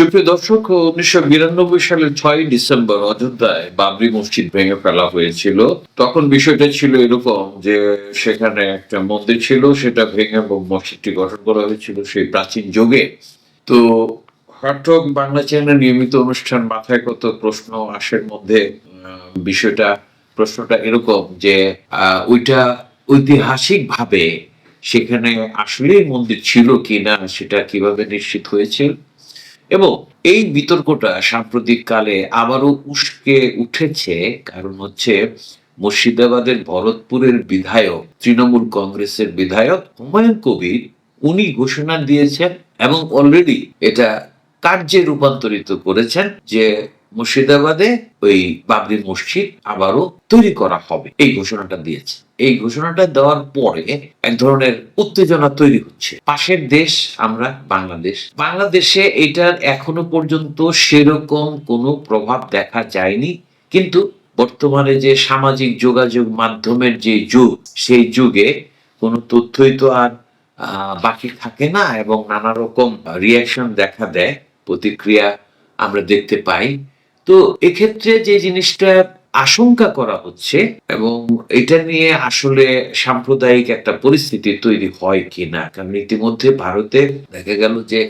সুপ্রিয় দর্শক, উনিশশো বিরানব্বই সালের ছয় ডিসেম্বর অযোধ্যায় বাবরি মসজিদ ভেঙে ফেলা হয়েছিল। তখন বিষয়টা ছিল এরকম যে, সেখানে একটা মন্দির ছিল, সেটা ভেঙে মসজিদটি গঠন করা হয়েছিল সেই প্রাচীন যুগে। তো হটক বাংলা চ্যানেল নিয়মিত অনুষ্ঠান, মাথায় কত প্রশ্ন আসের মধ্যে বিষয়টা, প্রশ্নটা এরকম যে ওইটা ঐতিহাসিক ভাবে সেখানে আসলেই মন্দির ছিল কিনা, সেটা কীভাবে নিশ্চিত হয়েছে? এবং এই বিতর্কটা সাম্প্রতিক কালে আবারও উস্কে উঠেছে। কারণ হচ্ছে মুর্শিদাবাদের ভরতপুরের বিধায়ক, তৃণমূল কংগ্রেসের বিধায়ক হুমায়ুন কবির, উনি ঘোষণা দিয়েছেন এবং অলরেডি এটা কার্যে রূপান্তরিত করেছেন যে মুর্শিদাবাদে ওই বাবরি মসজিদ আবারও তৈরি করা হবে। এই ঘোষণাটা দিয়েছে। এই ঘোষণাটা দেওয়ার পরে এক ধরনের উত্তেজনা তৈরি হচ্ছে। পাশের দেশ আমরা বাংলাদেশ। বাংলাদেশে এটার এখনও পর্যন্ত সেরকম কোনো প্রভাব দেখা যায়নি। কিন্তু বর্তমানে যে সামাজিক যোগাযোগ মাধ্যমের যে যুগ, সেই যুগে কোনো তথ্যই তো আর বাকি থাকে না এবং নানা রকম রিয়াকশন দেখা দেয়। প্রতিক্রিয়া আমরা দেখতে পাই। তো এক্ষেত্রে যে জিনিসটা আশঙ্কা করা হচ্ছে এবং এটা নিয়ে আসলে সাম্প্রদায়িক একটা পরিস্থিতি তৈরি হয় কিনা, কারণ ইতিমধ্যে ভারতে দেখা গেল যে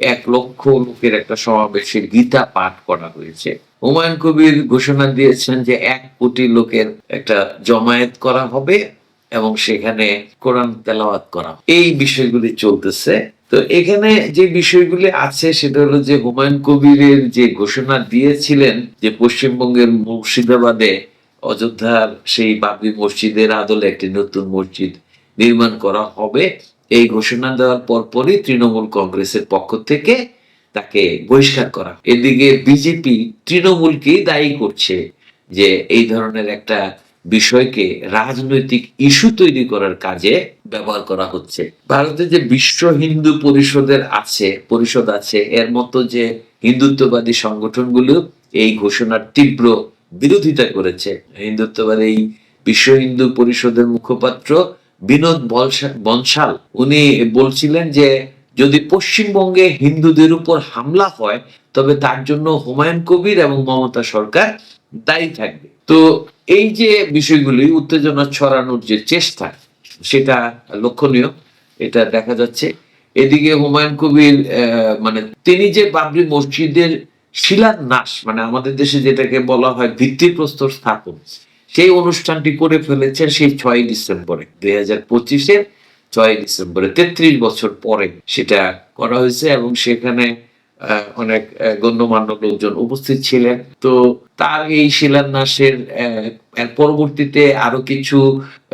এক লক্ষ লোকের একটা সমাবেশে গীতা পাঠ করা হয়েছে। হুমায়ুন কবির ঘোষণা দিয়েছেন যে এক কোটি লোকের একটা জমায়েত করা হবে এবং সেখানে কোরআন তেলাওয়াত করা এই বিষয়গুলি চলতেছে। তো এখানে যে বিষয়গুলি আছে, সেটা হলো যে হুমায়ুন কবিরের যে ঘোষণা দিয়েছিলেন যে পশ্চিমবঙ্গের মুর্শিদাবাদে অযোধ্যার সেই বাবরি মসজিদের আদলে একটি নতুন মসজিদ নির্মাণ করা হবে। এই ঘোষণা দেওয়ার পরপরই তৃণমূল কংগ্রেসের পক্ষ থেকে তাকে বহিষ্কার করা। এদিকে বিজেপি তৃণমূলকেই দায়ী করছে যে এই ধরনের একটা বিষয়কে রাজনৈতিক ইস্যু তৈরি করার কাজে ব্যবহার করা হচ্ছে। ভারতে যে বিশ্ব হিন্দু পরিষদের আছে, পরিষদ আছে, এর মতো যে হিন্দুত্ববাদী সংগঠনগুলো এই ঘোষণার তীব্র বিরোধিতা করেছে। হিন্দুত্ববাদী এই বিশ্ব হিন্দু পরিষদের মুখপাত্র বিনোদ বনশাল, উনি বলছিলেন যে, যদি পশ্চিমবঙ্গে হিন্দুদের উপর হামলা হয়, তবে তার জন্য হুমায়ুন কবির এবং মমতা সরকার দায়ী থাকবে। তো এই যে বিষয়গুলি, উত্তেজনা ছড়ানোর যে চেষ্টা সেটা লক্ষণীয়, এটা দেখা যাচ্ছে। এদিকে হুমায়ুন কবির মানে তিনি যে বাবরি মসজিদের শিলার শিলান্যাস মানে আমাদের দেশে যেটাকে বলা হয় ভিত্তিপ্রস্তর স্থাপন, সেই অনুষ্ঠানটি করে ফেলেছেন সেই ছয় ডিসেম্বরে, দুই হাজার পঁচিশের ছয় ডিসেম্বরে, তেত্রিশ বছর পরে সেটা করা হয়েছে এবং সেখানে অনেক গণ্যমান্য লোকজন উপস্থিত ছিলেন। তো তার এই শিলান্যাসের পরবর্তীতে আরও কিছু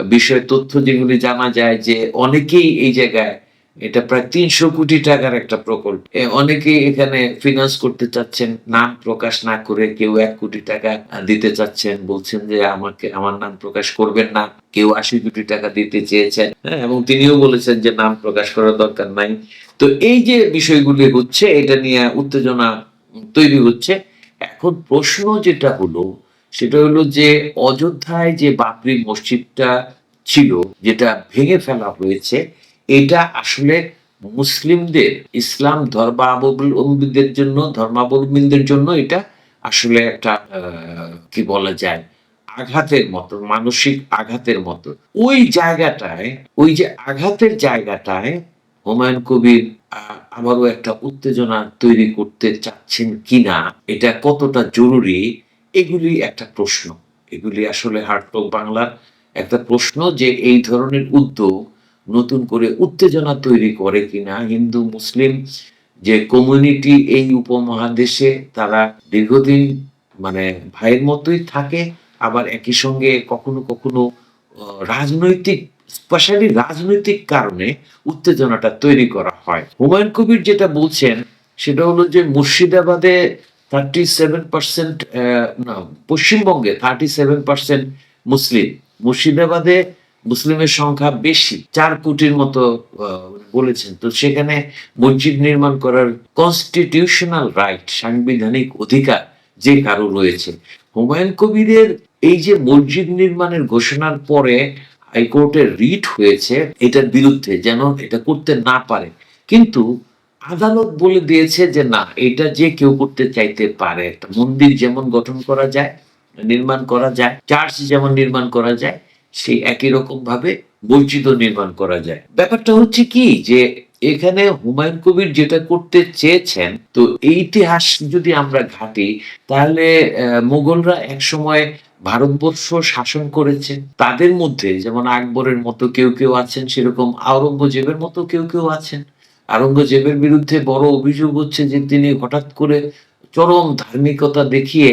বিষয় তথ্য যেগুলি জানা যায় যে অনেকেই এই জায়গায় এটা প্রায় তিনশো কোটি টাকার একটা প্রকল্প। এ, অনেকেই এখানে ফিনান্স করতে চাচ্ছেন নাম প্রকাশ না করে কেউ এক কোটি টাকা দিতে চাচ্ছেন বলছেন যে আমাকে আমার নাম প্রকাশ করবেন না কেউ আশি কোটি টাকা দিতে চেয়েছেন। হ্যাঁ, এবং তিনিও বলেছেন যে নাম প্রকাশ করার দরকার নাই। তো এই যে বিষয়গুলি হচ্ছে, এটা নিয়ে উত্তেজনা তৈরি হচ্ছে। এখন প্রশ্ন যেটা হলো, সেটা হলো যে অযোধ্যায় যে বাবরি মসজিদটা ছিল, যেটা ভেঙে ফেলা হয়েছে, এটা আসলে মুসলিমদের, ইসলাম ধর্মাবলম্বীদের জন্য ধর্মাবলম্বীদের জন্য এটা আসলে একটা কি বলা যায়, আঘাতের মতো, মানসিক আঘাতের মতো। ওই জায়গাটায়, ওই যে আঘাতের জায়গাটায় হুমায়ুন কবির আবারও একটা উত্তেজনা তৈরি করতে চাচ্ছেন কিনা, এটা কতটা জরুরি, এগুলি একটা প্রশ্ন। এগুলি আসলে হার্টলক বাংলার একটা প্রশ্ন যে এই ধরনের উদ্যোগ নতুন করে উত্তেজনা তৈরি করে কিনা। হিন্দু, মুসলিম যে কমিউনিটি এই উপমহাদেশে তারা দীর্ঘদিন মানে ভাইয়ের মতোই থাকে, আবার একই সঙ্গে কখনো কখনো রাজনৈতিক স্পেশালি রাজনৈতিক কারণে উত্তেজনাটা তৈরি করা হয়। হুমায়ুন কবির যেটা বলছেন, সেটা হলো যে মুর্শিদাবাদে থার্টি সেভেন পার্সেন্ট পশ্চিমবঙ্গে থার্টি সেভেন পার্সেন্ট মুসলিম। মুর্শিদাবাদে মুসলিমের সংখ্যা বেশি, চার কোটির মতো বলেছেন। তো সেখানে মসজিদ নির্মাণ করার কনস্টিটিউশনাল রাইট সাংবিধানিক অধিকার যে কারও রয়েছে। হুমায়ুন কবিরের এই যে মসজিদ নির্মাণের ঘোষণার পরে হাইকোর্টের রিট হয়েছে এটার বিরুদ্ধে যেন এটা করতে না পারে। কিন্তু আদালত বলে দিয়েছে যে না এটা যে কেউ করতে চাইতে পারে মন্দির যেমন গঠন করা যায় নির্মাণ করা যায় চার্চ যেমন নির্মাণ করা যায় সেই একই রকম ভাবে মসজিদও নির্মাণ করা যায়। ব্যাপারটা হচ্ছে কি যে এখানে হুমায়ুন কবির যেটা করতে চেয়েছেন তো ইতিহাস যদি আমরা ঘাটি তাহলে আহ, মুঘলরা এক সময় ভারতবর্ষ শাসন করেছেন তাদের মধ্যে, যেমন আকবরের মতো কেউ কেউ আছেন, সেরকম আওরঙ্গজেবের মতো কেউ কেউ আছেন। আওরঙ্গজেবের বিরুদ্ধে বড় অভিযোগ হচ্ছে যে তিনি হঠাৎ করে চরম ধার্মিকতা দেখিয়ে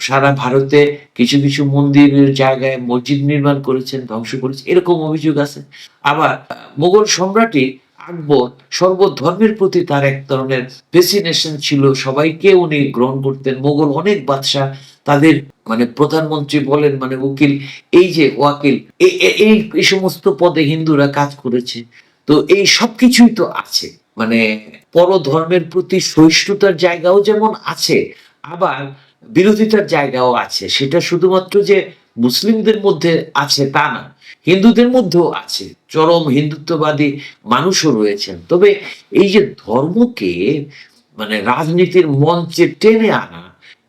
সারা ভারতে কিছু কিছু মন্দিরের জায়গায় মসজিদ নির্মাণ করেছেন, ধ্বংস করেছেন, এরকম অভিযোগ আছে। আবার মোগল সম্রাটই আকবর সর্বধর্মের প্রতি তার এক ধরনের ফেসিনেশন ছিল। সবাইকে উনি গ্রহণ করতেন। মোগল অনেক বাদশাহ তাদের মানে প্রধানমন্ত্রী বলেন মানে উকিল, এই যে ওয়াকিল এই এই সমস্ত পদে হিন্দুরা কাজ করেছে। তো এই সবকিছুই তো আছে। মানে পর ধর্মের প্রতি সহিষ্ণুতার জায়গাও যেমন আছে, আবার বিরোধিতার জায়গাও আছে। সেটা শুধুমাত্র যে মুসলিমদের মধ্যে আছে তা না। হিন্দুদের মধ্যেও আছে। চরম হিন্দুত্ববাদী মানুষও রয়েছেন। তবে এই যে ধর্মকে মানে রাজনীতির মঞ্চে টেনে আনা,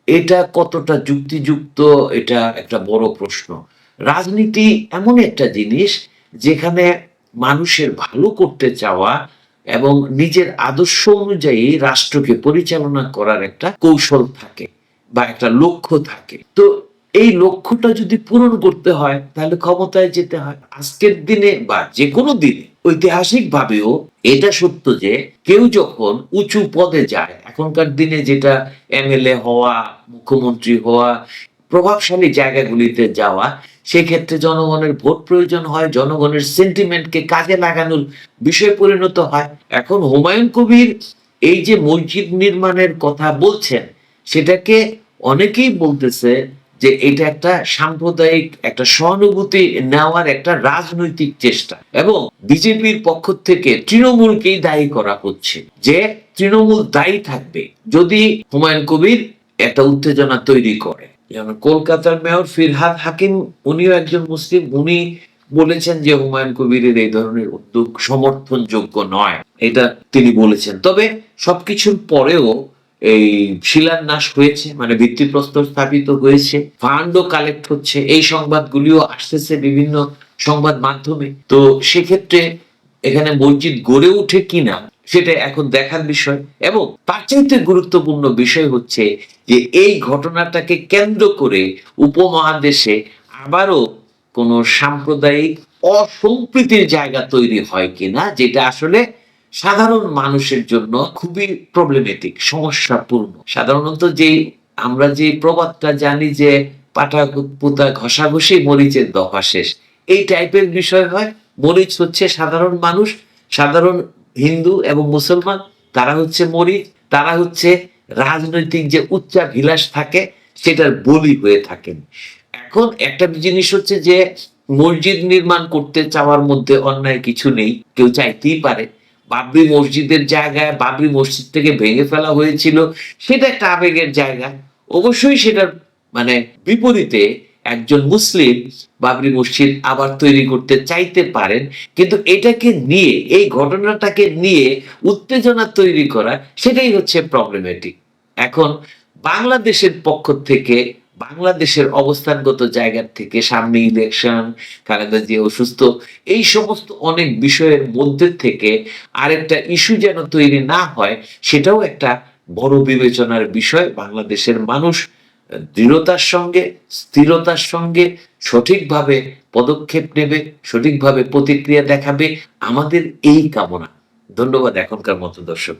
এটা কতটা যুক্তিযুক্ত, এটা একটা বড় প্রশ্ন। রাজনীতি এমন একটা জিনিস যেখানে মানুষের ভালো করতে চাওয়া এবং নিজের আদর্শ অনুযায়ী রাষ্ট্রকে পরিচালনা করার একটা কৌশল থাকে বা একটা লক্ষ্য থাকে। তো এই লক্ষ্যটা যদি পূরণ করতে হয়, তাহলে ক্ষমতায় যেতে হয়। আজকের দিনে বা যে কোনো দিনে ঐতিহাসিক ভাবেও এটা সত্য যে, কেউ যখন উঁচু পদে যায়, এখনকার দিনে যেটা এমএলএ হওয়া, মুখ্যমন্ত্রী হওয়া, প্রভাবশালী জায়গাগুলিতে যাওয়া, সেক্ষেত্রে জনগণের ভোট প্রয়োজন হয়, জনগণের সেন্টিমেন্টকে কাজে লাগানোর বিষয় পরিণত হয়। এখন হুমায়ুন কবির এই যে মসজিদ নির্মাণের কথা বলছেন, সেটাকে অনেকেই বলতেছে যে এটা একটা সাম্প্রদায়িক, একটা সহানুভূতি নেওয়ার একটা রাজনৈতিক চেষ্টা। এবং বিজেপির পক্ষ থেকে তৃণমূলকেই দায়ী করা হচ্ছে যে তৃণমূল দায়ী থাকবে। যদি হুমায়ুন কবির একটা উত্তেজনা তৈরি করে। যেমন কলকাতার মেয়র ফিরহাদ হাকিম, উনিও একজন মুসলিম, উনি বলেছেন যে হুমায়ুন কবিরের এই ধরনের উদ্যোগ সমর্থনযোগ্য নয়। এটা তিনি বলেছেন। তবে সবকিছুর পরেও এই শিলান্যাস হয়েছে মানে ভিত্তিপ্রস্তর স্থাপিত হয়েছে ফান্ডও কালেক্ট হচ্ছে, এই সংবাদগুলিও আসতেছে বিভিন্ন সংবাদ মাধ্যমে। তো সেক্ষেত্রে এখানে মসজিদ গড়ে ওঠে কিনা, সেটা এখন দেখার বিষয়। এবং তার চাইতে গুরুত্বপূর্ণ বিষয় হচ্ছে যে এই ঘটনাটাকে কেন্দ্র করে উপমহাদেশে আবারও কোনো সাম্প্রদায়িক অসম্প্রীতির জায়গা তৈরি হয় কিনা, যেটা আসলে সাধারণ মানুষের জন্য খুবই প্রবলেমেটিক সমস্যাপূর্ণ। সাধারণত যেই আমরা যে প্রবাদটা জানি যে পাটা পুতা ঘষাঘষি মরিচের দফা শেষ। এই টাইপের বিষয় হয়। মরিচ হচ্ছে সাধারণ মানুষ, সাধারণ হিন্দু এবং মুসলমান, তারা হচ্ছে মরিচ, তারা হচ্ছে রাজনৈতিক যে উচ্চাভিলাষ থাকে, সেটার বলি হয়ে থাকেন। এখন একটা জিনিস হচ্ছে যে মসজিদ নির্মাণ করতে চাওয়ার মধ্যে অন্যায় কিছু নেই, কেউ চাইতেই পারে। বাবরি মসজিদের জায়গায় বাবরি মসজিদ থেকে ভেঙে ফেলা হয়েছিল, সেটা একটা আবেগের জায়গা। অবশ্যই সেটার মানে বিপরীতে একজন মুসলিম বাবরি মসজিদ আবার তৈরি করতে চাইতে পারেন, কিন্তু এটাকে নিয়ে, এই ঘটনাটাকে নিয়ে উত্তেজনা তৈরি করা, সেটাই হচ্ছে প্রবলেমেটিক এখন বাংলাদেশের পক্ষ থেকে বাংলাদেশের অবস্থানগত জায়গার থেকে সামনে ইলেকশন খালেদা জিয়া অসুস্থ, এই সমস্ত অনেক বিষয়ের মধ্যে থেকে আরেকটা ইস্যু যেন তৈরি না হয়, সেটাও একটা বড় বিবেচনার বিষয়। বাংলাদেশের মানুষ দৃঢ়তার সঙ্গে, স্থিরতার সঙ্গে সঠিকভাবে পদক্ষেপ নেবে, সঠিকভাবে প্রতিক্রিয়া দেখাবে। আমাদের এই কামনা। ধন্যবাদ এখনকার মতো দর্শক।